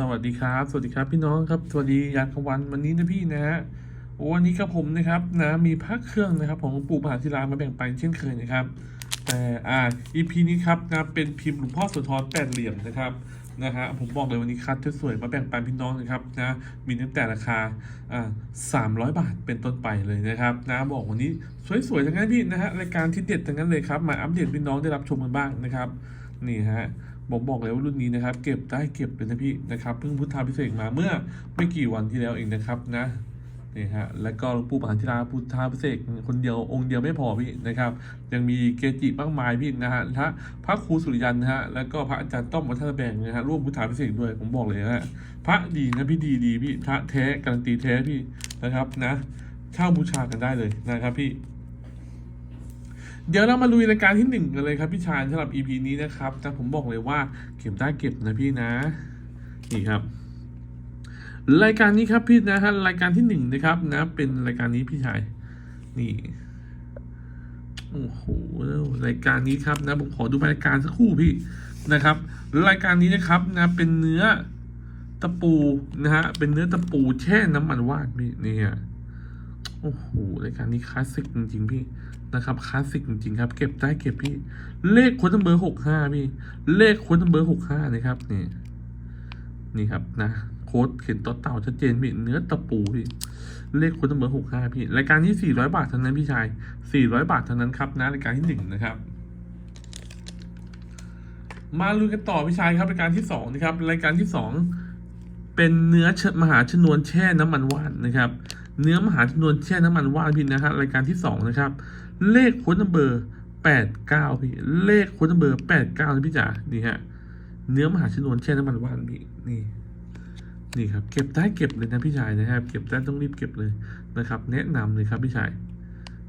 สวัสดีครับ สวัสดีครับพี่น้องครับ สวัสดียามกวันวันนี้นะพี่นะฮะวันนี้ครับผมนะครับนะมีพระเครื่องนะครับของหลวงปู่มหาศิลามาแบ่งปันเช่นเคยนะครับ แต่อ่า EP นี้ครับนะเป็นพิมพ์หลวงพ่อสุธรแปดเหลี่ยมนะครับนะฮะผมบอกเลยวันนี้คัดสวยมาแบ่งปันพี่น้องนะครับนะมีตั้งแต่ราคาอ่าสามร้อยบาทเป็นต้นไปเลยนะครับนะบอกวันนี้สวยๆทั้งนั้นพี่นะฮะรายการที่เด็ดทั้งนั้นเลยครับมาอัปเดตพี่น้องได้รับชมกันบ้างนะครับนี่ฮะ ผมบอกเลยว่ารุ่นนี้นะครับ เก็บได้เก็บเลยนะพี่นะครับเพิ่งพุทธาพิเศษมาเมื่อไม่กี่วันที่แล้วเองนะครับนะนี่ฮะแล้วก็หลวงปู่ปานธิราพุทธาพิเศษคนเดียวองค์เดียวไม่พอพี่นะครับ ยังมีเกจิมากมายพี่นะฮะพระพระครูสุริยันนะฮะแล้วก็พระอาจารย์ต้อมวัฒนแบงนะฮะร่วมพุทธาพิเศษด้วยผมบอกเลยนะฮะพระดีนะพี่ดีดีพี่พระแท้การันตีแท้พี่นะครับนะเช่าบูชากันได้เลยนะครับพี่ เดี๋ยวเรามาลุยรายการที่หนึ่งกันเลยครับพี่ชายสำหรับ EP นี้นะครับ แต่ผมบอกเลยว่าเก็บได้เก็บนะพี่นะ นี่ครับ รายการนี้ครับพี่นะฮะรายการที่หนึ่งนะครับนะ เป็นรายการนี้พี่ชายนี่โอ้โหรายการนี้ครับนะผมขอดูรายการสักครู่พี่นะครับ รายการนี้นะครับนะเป็นเนื้อตะปูนะฮะเป็นเนื้อตะปูแช่น้ำมันวาดพี่เนี่ยโอ้โหรายการนี้คลาสสิกจริงๆพี่ นะครับคลาสสิกจริงๆครับ เก็บได้เก็บพี่ เลขโค้ดเบอร์หกห้าพี่ เลขโค้ดเบอร์หกห้านะครับนี่นี่ครับนะโค้ดเขียนต่อเต่าชัดเจนพี่เนื้อตะปูพี่เลขโค้ดเบอร์หกห้าพี่รายการนี้สี่ร้อยบาทเท่านั้นพี่ชายสี่ร้อยบาทเท่านั้นครับนะรายการที่หนึ่งนะครับมาลุยกันต่อพี่ชายครับรายการที่สองนะครับ รายการที่สองเป็นเนื้อมหาชนวนแช่น้ำมันว่านนะครับ เนื้อมหาชนวนแช่น้ำมันว่านพี่นะฮะรายการที่สองนะครับ เลขค้ดนัมเบอร์แปดเก้าพี่ เลขค้ดนัมเบอร์แปดเก้านะพี่จ๋านี่ฮะ เนื้อมหาชนวนแช่น้ำมันว่านพี่นี่ นี่ครับ เก็บได้เก็บเลยนะพี่ชายนะครับ เก็บได้ต้องรีบเก็บเลยนะครับ แนะนำเลยครับพี่ชาย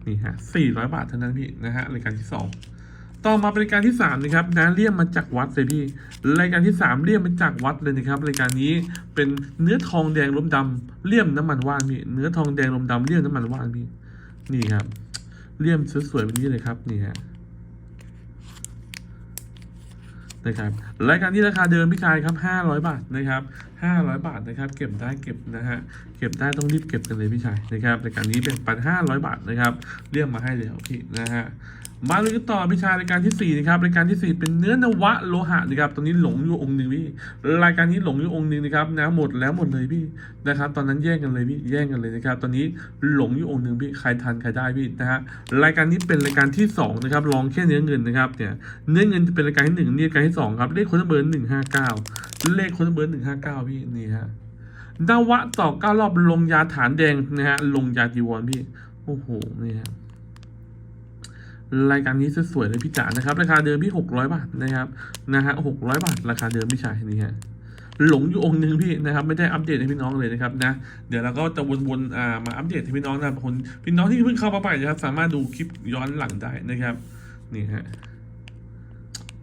นี่ฮะสี่ร้อยบาทเท่านั้นพี่นะฮะรายการที่สองต่อมาเป็นรายการที่สามนะครับนะเลี่ยมมาจากวัดเลยพี่รายการที่สามเลี่ยมมาจากวัดเลยนะครับรายการนี้เป็นเนื้อทองแดงลมดำเลี่ยมน้ำมันว่านพี่เนื้อทองแดงลมดำเลี่ยมน้ำมันว่านพี่นี่ครับ เลี่ยมสวยๆแบบนี้เลยครับนี่ฮะนะครับรายการที่ราคาเดิมพี่ชายครับห้าร้อยบาทนะครับห้าร้อยบาทนะครับ เก็บได้เก็บนะฮะเก็บได้ต้องรีบเก็บกันเลยพี่ชายนะครับรายการนี้เป็นปันห้าร้อยบาทนะครับเรียกมาให้เลยพี่นะฮะ มาเลยกันต่อพิชารายการที่สี่นะครับรายการที่สี่เป็นเนื้อนวะโลหะนะครับตอนนี้หลงอยู่องค์หนึ่งพี่รายการนี้หลงอยู่องค์หนึ่งนะครับนะหมดแล้วหมดเลยพี่นะครับ ตอนนั้นแย่งกันเลยพี่แย่งกันเลยนะครับ ตอนนี้หลงอยู่องค์หนึ่งพี่ใครทันใครได้พี่นะฮะรายการนี้เป็นรายการที่สองนะครับลองแค่เนื้อเงินนะครับเนี่ยเนื้อเงินจะเป็นรายการที่หนึ่งนี่รายการที่สองครับเลขคนเบอร์หนึ่งห้าเก้าเลขคนเบอร์หนึ่งห้าเก้าพี่นี่ฮะนวะต่อเก้ารอบลงยาฐานแดงนะฮะลงยาจีวรพี่โอ้โหนี่ฮะ รายการนี้สวยๆเลยพี่จ๋านะครับ ราคาเดิมพี่หกร้อยบาทนะครับนะฮะหกร้อยบาท ราคาเดิมพี่ชายนี่ฮะหลงอยู่องค์หนึ่งพี่นะครับไม่ได้อัปเดตให้พี่น้องเลยนะครับนะเดี๋ยวเราก็จะวนๆอ่ามาอัปเดตให้พี่น้องนะครับคนพี่น้องที่เพิ่งเข้ามาใหม่นะครับ สามารถดูคลิปย้อนหลังได้นะครับนี่ฮะ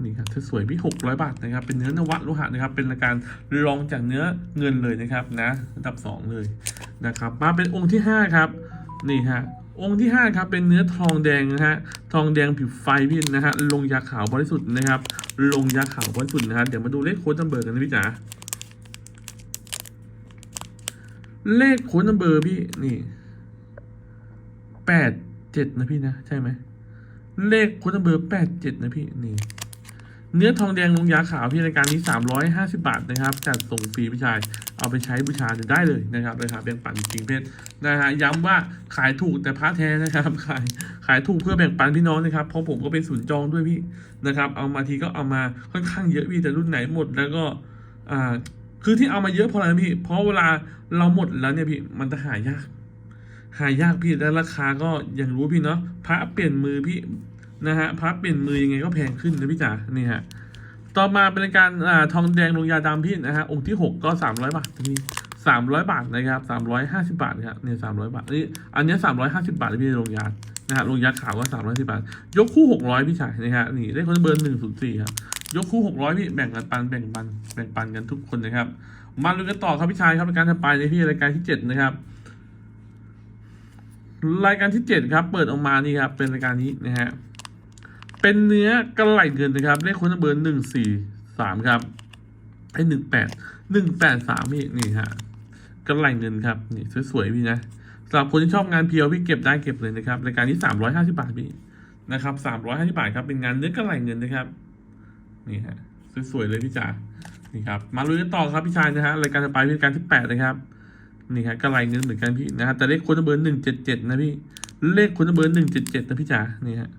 นี่ครับสวยพี่หกร้อยบาทนะครับ เป็นเนื้อนวัตโลหะนะครับ เป็นรายการรองจากเนื้อเงินเลยนะครับนะระดับสองเลยนะครับ มาเป็นองค์ที่ห้าครับ นี่ฮะ องค์ที่ห้าครับ เป็นเนื้อทองแดงนะฮะทองแดงผิวไฟพี่นะฮะลงยาขาวบริสุทธิ์นะครับ ลงยาขาวบริสุทธิ์นะครับเดี๋ยวมาดูเลขโค้ดนัมเบอร์กันนะพี่จ๋าเลขโค้ดนัมเบอร์พี่นี่แปดเจ็ดนะพี่นะ ใช่ไหมเลขโค้ดนัมเบอร์แปดเจ็ดนะพี่นี่ เนื้อทองแดงลงยาขาวพี่รายการนี้ 350 บาทนะครับจัดส่งฟรีพี่ชายเอาไปใช้บูชาได้เลยนะครับราคาแบ่งปันจริงเพชรนะฮะย้ำว่าขายถูกแต่พระแท้นะครับขายขายถูกเพื่อแบ่งปันพี่น้องนะครับเพราะผมก็เป็นศูนย์จองด้วยพี่นะครับ เอามาทีก็เอามาค่อนข้างเยอะพี่แต่รุ่นไหนหมดแล้วก็อ่าคือที่เอามาเยอะเพราะอะไรพี่ เพราะเวลาเราหมดแล้วเนี่ยพี่มันจะหายาก หายากพี่แล้วราคาก็อย่างรู้พี่เนาะพระเปลี่ยนมือพี่ นะฮะพระเปลี่ยนมือยังไงก็แพงขึ้นนะพี่จ๋านี่ฮะต่อมาเป็นการอ่าทองแดงลงยาดำพี่นะฮะองค์ที่หกก็สามร้อยบาทพี่สามร้อยบาทนะครับสามร้อยห้าสิบาทครับเนี่ยสามร้อยบาทนี่อันนี้สามร้อยห้าสิบาทพี่ลงยานะฮะลงยาขาวก็สามร้อยสิบาท ยกคู่หกร้อยพี่ชายนะฮะนี่ได้คนเบอร์หนึ่งศูนย์สี่ครับยกคู่หกร้อยพี่แบ่งกันปันแบ่งปันแบ่งปันกันทุกคนนะครับ มาดูกันต่อครับพี่ชายครับรายการถัดไปในพี่รายการที่เจ็ดนะครับ รายการที่เจ็ดครับ เปิดออกมานี่ครับเป็นรายการนี้นะฮะ เป็นเนื้อกระไหล่เงินนะครับเลขคนเบอร์หนึ่งสี่สามครับไอ้หนึ่งแปดหนึ่งแปดสามพี่นี่ฮะกำไรเงินครับนี่สวยๆพี่นะสำหรับคนที่ชอบงานเพียวพี่เก็บได้เก็บเลยนะครับรายการที่สามร้อยห้าสิบาทพี่นะครับสามร้อยห้าสิบาทครับเป็นงานเนื้อกำไรเงินนะครับนี่ฮะสวยๆเลยพี่จ๋านี่ครับมาลุยกันต่อครับพี่ชายนะฮะรายการต่อไปเป็นรายการที่แปดนะครับนี่ฮะกำไรเงินเหมือนกันพี่นะฮะแต่เลขคนเบอร์หนึ่งเจ็ดเจ็ดนะพี่เลขคนเบอร์หนึ่งเจ็ดเจ็ดนะพี่จ๋านี่ฮะ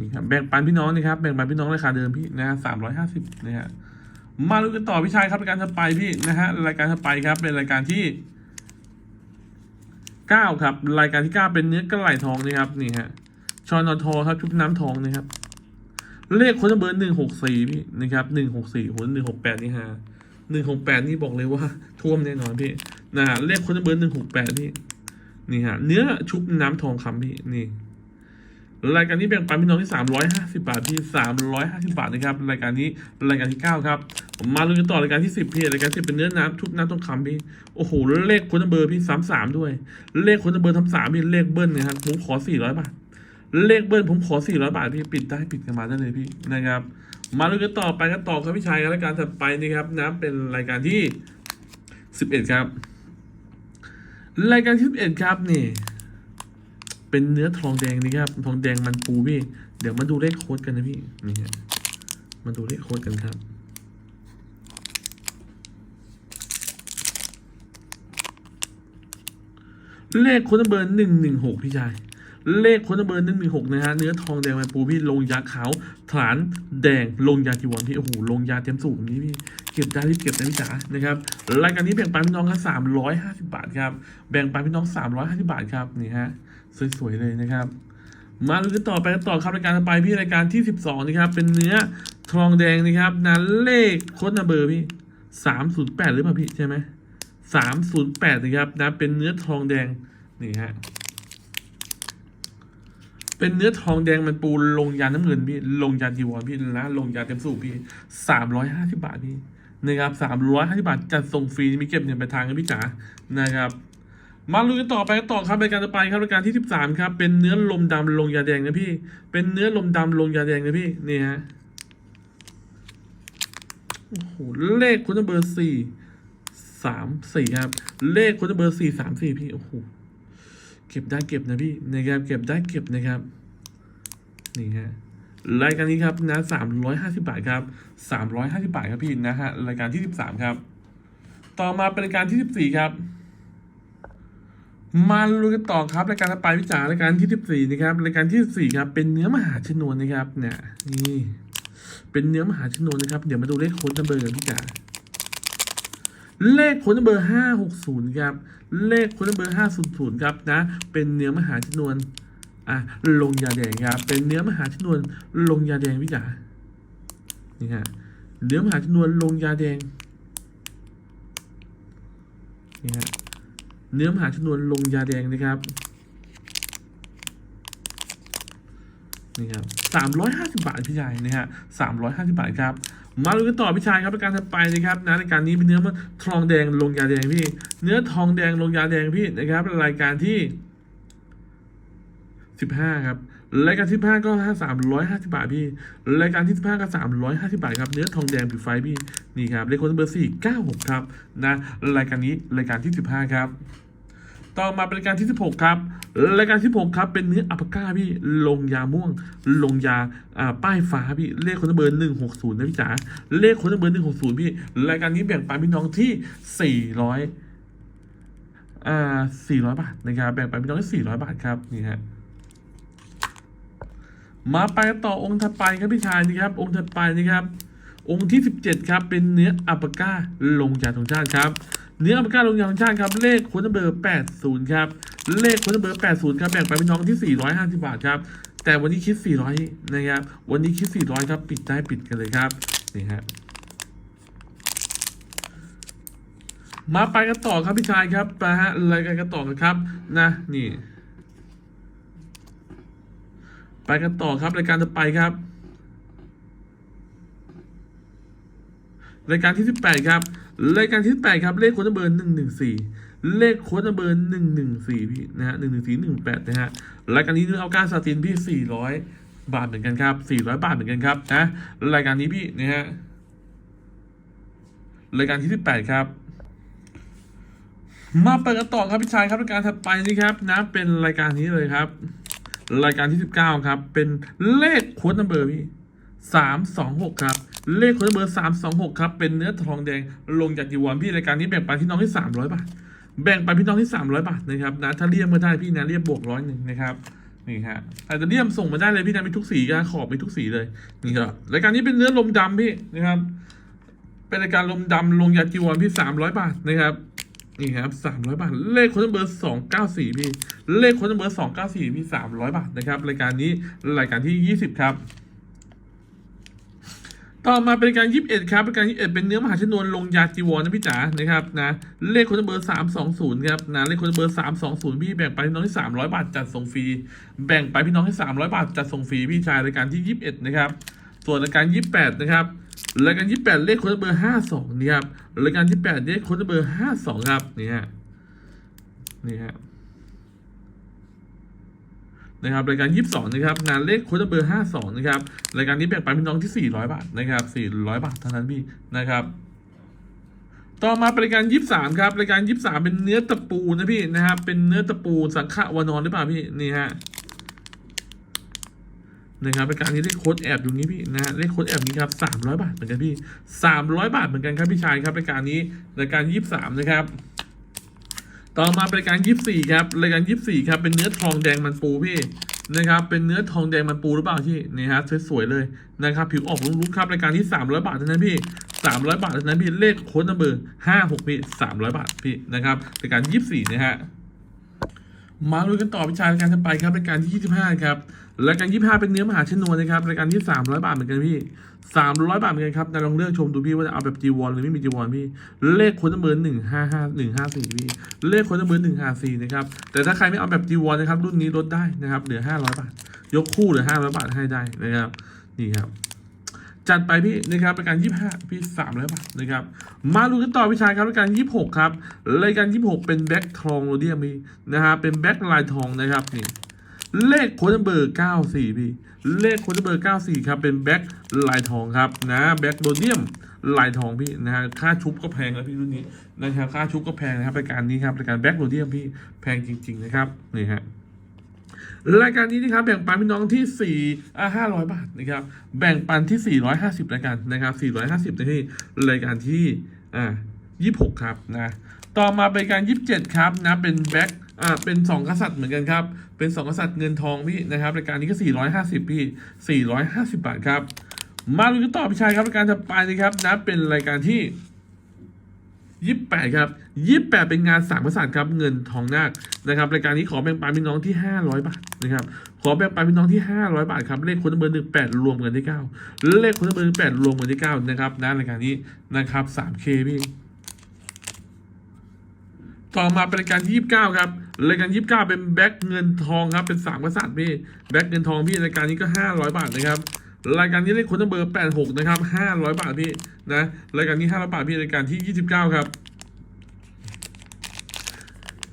นี่ครับแบ่งปันพี่น้องนะครับแบ่งปันพี่น้องราคาเดิมพี่นะฮะสามร้อยห้าสิบนะฮะมาดูกันต่อพี่ชายครับรายการถัดไปพี่นะฮะรายการถัดไปครับ เป็นรายการที่เก้าครับ รายการที่เก้าเป็นเนื้อกระไหลทองนะครับนี่ฮะชอนอทอครับชุบน้ำทองนะครับ เลขคนเบอร์หนึ่งหกสี่พี่นะครับหนึ่งหกสี่โหหนึ่งหกแปดนี่ฮะหนึ่งหกแปดนี่บอกเลยว่าท่วมแน่นอนพี่นะฮะเลขคนเบอร์หนึ่งหกแปดพี่นี่ฮะเนื้อชุบน้ำทองคำพี่นี่ รายการนี้แบ่งปันพี่น้องที่ 350 บาทพี่ 350 บาทนะครับ รายการนี้รายการที่ 9 ครับ ผมมาลุ้นกันต่อรายการที่ 10 พี่รายการที่เป็นเนื้อน้ำทุบน้ำต้องคำพี่โอ้โห เลขคนเบอร์พี่ 33 ด้วย เลขคนเบอร์ทำสามพี่เลขเบิ้ลนะครับผมขอ 400 บาท เลขเบิ้ลผมขอ 400 บาทพี่ปิดได้ปิดกันมาได้เลยพี่นะครับ มาลุ้นกันต่อไปกันต่อครับพี่ชายรายการถัดไปนี่ครับนะเป็นรายการที่ 11 ครับ รายการที่ 11 ครับนี่ เป็นเนื้อทองแดงนะครับ ทองแดงมันปูพี่ เดี๋ยวมาดูเลขโค้ดกันนะพี่ นี่ฮะมาดูเลขโค้ดกันครับ เลขโค้ดเบอร์หนึ่งหนึ่งหกพี่ชาย เลขโค้ดเบอร์หนึ่งหนึ่งหกนะฮะ เนื้อทองแดงมันปูพี่ ลงยาขาว ฐานแดง ลงยาจีวรพี่ โอ้โห ลงยาเต็มสูบแบบนี้พี่เก็บได้รีบเก็บนะพี่จ๋า นะครับ รายการนี้แบ่งปันพี่น้องครับสามร้อยห้าสิบาทครับ แบ่งปันพี่น้องสามร้อยห้าสิบาทครับ นี่ฮะ สวยๆเลยนะครับ มาดูกันต่อไปกันต่อครับรายการต่อไปพี่รายการที่สิบสองนะครับ เป็นเนื้อทองแดงนะครับนั้นเลขโค้ดนัมเบอร์พี่สามศูนย์แปดหรือเปล่าพี่ใช่ไหมสามศูนย์แปดนะครับนะเป็นเนื้อทองแดงนี่ฮะเป็นเนื้อทองแดงมันปูลงยาน้ำเงินพี่ลงยาจีวรพี่นะลงยาเต็มสูบพี่สามร้อยห้าสิบาทพี่นะครับสามร้อยห้าสิบาทจัดส่งฟรีมีเก็บเงินไปลายทางกันพี่จ๋านะครับ มาลุยต่อไปต่อครับรายการต่อไปครับรายการที่สิบสามครับ เป็นเนื้อลมดำลงยาแดงนะพี่ เป็นเนื้อลมดำลงยาแดงนะพี่นี่ฮะโอ้โหเลขคุณเบอร์สี่สามสี่ครับ เลขคุณเบอร์สี่สามสี่พี่โอ้โหเก็บได้เก็บนะพี่นะครับเก็บได้เก็บนะครับนี่ฮะรายการนี้ครับนะสามร้อยห้าสิบาทครับสามร้อยห้าสิบาทครับพี่นะฮะรายการที่สิบสามครับ ต่อมาเป็นรายการที่สิบสี่ครับ มาลุยกันต่อครับรายการต่อไปวิจารณ์รายการที่สิบสี่นะครับรายการที่สี่ครับเป็นเนื้อมหาชนวนนะครับเนี่ยนี่เป็นเนื้อมหาชนวนนะครับ เดี๋ยวมาดูเลขโค้ดนัมเบอร์กันพี่จ๋าเลขโค้ดนัมเบอร์ห้าหกศูนย์ครับเลขโค้ดนัมเบอร์ห้าศูนย์ศูนย์ครับนะเป็นเนื้อมหาชนวนอะลงยาแดงครับเป็นเนื้อมหาชนวนลงยาแดงพี่จ๋านี่ฮะเนื้อมหาชนวนลงยาแดงนี่ฮะ เนื้อมหาชนวนลงยาแดงนะครับนี่ครับสามร้อยห้าสิบาทพี่ชายนะฮะสามร้อยห้าสิบาทครับ มาดูกันต่อพี่ชายครับในการถัดไปนะครับนะในการนี้เป็นเนื้อทองแดงลงยาแดงพี่ เนื้อทองแดงลงยาแดงพี่นะครับรายการที่สิบห้าครับ รายการที่ห้าก็ห้าสามร้อยห้าสิบาทพี่ รายการที่สิบห้าก็สามร้อยห้าสิบาทครับ เนื้อทองแดงผิวไฟพี่ นี่ครับเลขคนเบอร์สี่เก้าหกครับนะ รายการนี้รายการที่สิบห้าครับต่อมาเป็นรายการที่ 16 ครับ รายการที่16ครับเป็นเนื้ออัปก้าพี่ลงยาม่วง ลงยาอ่าป้ายฟ้าพี่เลขคนเบอร์หนึ่งหกศูนย์นะพี่จ๋าเลขคนเบอร์หนึ่งหกศูนย์พี่รายการนี้แบ่งปันพี่น้องที่สี่ร้อยอ่าสี่ร้อยบาทนะครับแบ่งปันพี่น้องที่สี่ร้อยบาทครับนี่ฮะ มาไปกันต่อองค์ถัดไปครับพี่ชายนะครับ องค์ถัดไปนะครับ องค์ที่ 17 ครับ เป็นเนื้ออัปปาก้าลงยากธงชาติครับ เนื้ออัปปาก้าลงยากธงชาติครับ เลขค้ดเบอร์ 80 ครับ เลขค้ดเบอร์ 80 ครับ แบ่งไปเป็นน้องที่ 450 บาทครับ แต่วันนี้คิด 400 นะครับ วันนี้คิด 400 ครับ ปิดได้ปิดกันเลยครับ นี่ฮะมาไปกันต่อครับพี่ชายครับนะฮะรายการกันต่อกันครับ นะ นี่ ไปกันต่อครับรายการต่อไปครับ รายการที่ 18 ครับ รายการที่ 8 ครับ เลขโค้ดเบอร์114 เลขโค้ดเบอร์114 พี่นะฮะ114 18 นะฮะ รายการนี้เนื้อเอาการสตินพี่บาทเหมือนกันครับสี่ร้อยบาทเหมือนกันครับนะ รายการนี้พี่นะฮะ รายการที่สิบแปดครับมาเปิดกันต่อครับพี่ชายครับรายการถัดไปนี่ครับนะเป็นรายการนี้เลยครับ รายการที่สิบเก้าครับ เป็นเลขโค้ดนัมเบอร์พี่สามสองหกครับ เลขโค้ดนัมเบอร์สามสองหกครับ เป็นเนื้อทองแดงลงจากจีวรพี่รายการนี้แบ่งปันพี่น้องที่สามร้อยบาท แบ่งปันพี่น้องที่สามร้อยบาทนะครับนะถ้าเรียกมาได้พี่นะเรียกบวกร้อยหนึ่งนะครับนี่ฮะอาจจะเรียมส่งมาได้เลยพี่นะมีทุกสีกันขอบมีทุกสีเลยนี่ครับรายการนี้เป็นเนื้อลมดำพี่นะครับ เป็นรายการลมดำลงยาจีวรพี่สามร้อยบาทนะครับ นี่ครับสามร้อยบาท เลขคนเบอร์สองเก้าสี่พี่ เลขคนเบอร์สองเก้าสี่พี่สามร้อยบาทนะครับ รายการนี้รายการที่ยี่สิบครับต่อมาเป็นรายการยี่สิบเอ็ดครับรายการยี่สิบเอ็ดเป็นเนื้อมหาชนวนลงยาจีวรนะพี่จ๋านะครับนะเลขคนเบอร์สามสองศูนย์ครับนะเลขคนเบอร์สามสองศูนย์พี่แบ่งไปพี่น้องที่สามร้อยบาทจัดส่งฟรีแบ่งไปพี่น้องที่สามร้อยบาทจัดส่งฟรีพี่ชายรายการที่ยี่สิบเอ็ดนะครับ ส่วนรายการยี่สิบแปดนะครับรายการยี่แปดเลขโค้ดเบอร์ห้าสองนี่ครับรายการยี่แปดเลขโค้ดเบอร์ห้าสองครับนี่ฮะนี่ฮะนะครับรายการยี่สิบสองนะครับ งานเลขโค้ดเบอร์ห้าสองนะครับรายการนี้แบ่งปันพี่น้องที่สี่ร้อยบาทนะครับสี่ร้อยบาทเท่านั้นพี่นะครับต่อมาเป็นรายการยี่สามครับรายการยี่สามเป็นเนื้อตะปูนะพี่นะครับเป็นเนื้อตะปูสังขะวานอนหรือเปล่าพี่นี่ฮะ นะครับรายการนี้เลขโค้ดแอบอยู่นี้พี่นะฮะเลขโค้ดแอบนี้ครับสามร้อยบาทเหมือนกันพี่สามร้อยบาทเหมือนกันครับพี่ชายครับรายการนี้รายการยี่สิบสามนะครับต่อมาเป็นรายการยี่สี่ครับรายการยี่สี่ครับเป็นเนื้อทองแดงมันปูพี่นะครับเป็นเนื้อทองแดงมันปูหรือเปล่าพี่นี่ฮะสวยๆเลยนะครับผิวออกลุกๆครับรายการที่สามร้อยบาทเท่านั้นพี่สามร้อยบาทเท่านั้นพี่เลขโค้ดนัมเบอร์ห้าหกพี่สามร้อยบาทพี่นะครับรายการยี่สี่นะฮะ มาลุยกันต่อพิชารายการถัดไปครับรายการที่ 25 ครับรายการ 25 เป็นเนื้อมหาชนวนนะครับรายการที่ 300 บาทเหมือนกันพี่ 300 บาทเหมือนกันครับนายลองเลือกชมดูพี่ว่าจะเอาแบบจีวรหรือไม่มีจีวรพี่ เลขคนเบอร์หนึ่งห้าห้าหนึ่งห้าสี่พี่ เลขคนเบอร์หนึ่งห้าสี่นะครับ แต่ถ้าใครไม่เอาแบบจีวรนะครับรุ่นนี้ลดได้นะครับเหลือ 500 บาท ยกคู่เหลือ 500 บาทให้ได้นะครับนี่ครับ จัดไปพี่นะครับรายการ25 พี่300บาทนะครับมาดูกันต่อพี่ชายครับรายการ26 ครับรายการ 26 เป็นแบ็คทองโรเดียมพี่นะฮะเป็นแบ็คลายทองนะครับนี่เลขโค้ดเบอร์ 94 พี่ เลขโค้ดเบอร์ 94 ครับเป็นแบ็คลายทองครับนะแบ็คโรเดียมลายทองพี่นะฮะค่าชุบก็แพงแล้วพี่รุ่นนี้นะครับค่าชุบก็แพงนะครับรายการนี้ครับรายการแบ็คโรเดียมพี่แพงจริง ๆ นะครับนี่ฮะ รายการนี้นะครับแบ่งปันพี่น้องที่สี่อ่าห้าร้อยบาทนะครับแบ่งปันที่สี่ร้อยห้าสิบรายการนะครับสี่ร้อยห้าสิบในที่รายการที่อ่ายี่หกครับนะต่อมาเป็นการยี่สิบเจ็ดครับนะเป็นแบ็คอ่าเป็นสองกษัตริย์เหมือนกันครับเป็นสองกษัตริย์เงินทองพี่นะครับรายการนี้ก็สี่ร้อยห้าสิบพี่สี่ร้อยห้าสิบบาทครับมาดูกันต่อพี่ชายครับรายการถัดไปนะครับนะเป็นรายการที่ยี่แปดครับยี่แปดเป็นงานสามประสานครับเงินทองนาคนะครับรายการนี้ขอแบ่งปันพี่น้องที่ห้าร้อยบาท นะครับขอแบ่งปันพี่น้องที่ห้าร้อยบาทครับเลขคนเบอร์หนึ่งแปดรวมกันที่เก้าเลขคนเบอร์แปดรวมกันที่เก้านะครับนะรายการนี้นะครับสามเคพี่ต่อมาเป็นรายการที่ยี่สิบเก้าครับรายการยี่สิบเก้าเป็นแบ็คเงินทองครับเป็นสามกษัตริย์พี่แบ็คเงินทองพี่รายการนี้ก็ห้าร้อยบาทนะครับรายการนี้เลขคนเบอร์แปดหกนะครับห้าร้อยบาทพี่นะรายการนี้ห้าร้อยบาทพี่รายการที่ยี่สิบเก้าครับ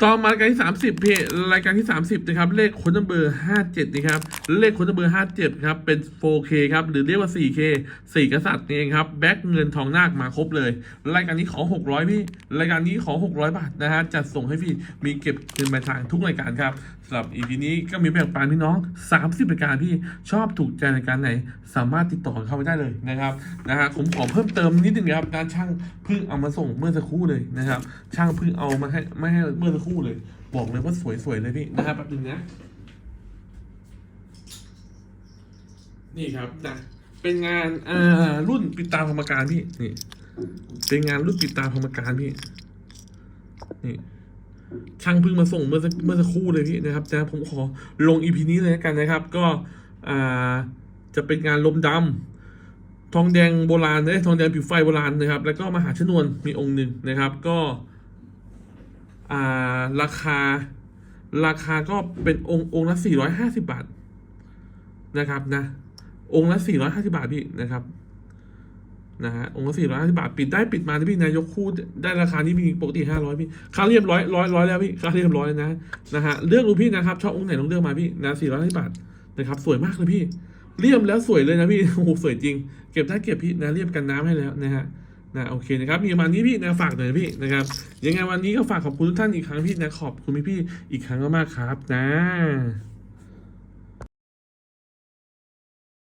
ต่อมารายการที่ 30พี่รายการที่ 30นะครับเลขคนเบอร์ 57นะครับเลขคนเบอร์ 57ครับเป็น 4K ครับหรือเรียกว่า 4K 4กษัตริย์นี่เองครับแบ็คเงินทองนาคมาครบเลย รายการนี้ขอ 600 พี่ รายการนี้ขอ 600 บาทนะฮะจัดส่งให้พี่มีเก็บเงินปลายทางทุกรายการครับสำหรับ EP นี้ก็มีแบ่งปันพี่น้อง 30รายการพี่ชอบถูกใจรายการไหน สามารถติดต่อเข้าไปได้เลยนะครับนะฮะผมขอเพิ่มเติมนิดนึงครับการช่างเพิ่งเอามาส่งเมื่อสักครู่เลยนะครับช่างเพิ่งเอามาให้ไม่ให้เมื่อสักครู่เลย บอกเลยว่าสวยๆเลยพี่นะครับแป๊บนึงนะ นี่ครับนะเป็นงานอ่ารุ่นปิดตาพรรมการพี่นี่ เป็นงานรุ่นปิดตาพรรมการพี่ นี่ช่างเพิ่งมาส่งเมื่อสักเมื่อสักครู่เลยพี่นะครับแต่ผมขอลงอีพีนี้เลยแล้วกันนะครับ ก็อ่าจะเป็นงานลมดำทองแดงโบราณนะทองแดงผิวไฟโบราณนะครับ แล้วก็มหาชนวนมีองค์หนึ่งนะครับ ก็ อ่าราคา ราคาก็เป็นองค์องค์ละสี่ร้อยห้าสิบาทนะครับนะ องค์ละสี่ร้อยห้าสิบาทพี่นะครับนะฮะองค์ละสี่ร้อยห้าสิบาทปิดได้ปิดมาที่พี่นายกคู่ได้ราคานี้พี่ปกติห้าร้อยพี่ค่าเรียบร้อยร้อยร้อยแล้วพี่ค่าเรียบร้อยนะนะฮะเลือกดูพี่นะครับชอบองค์ไหนลองเลือกมาพี่นะสี่ร้อยห้าสิบาทนะครับ สวยมากเลยพี่ เรียบแล้วสวยเลยนะพี่โอ้โหสวยจริง เก็บได้เก็บพี่นะเรียบกันน้ำให้แล้วนะฮะ นะโอเคนะครับมีประมาณนี้พี่นะฝากหน่อยพี่นะครับยังไงวันนี้ก็ฝากขอบคุณทุกท่านอีกครั้งพี่นะขอบคุณพี่ๆอีกครั้งมากๆครับนะ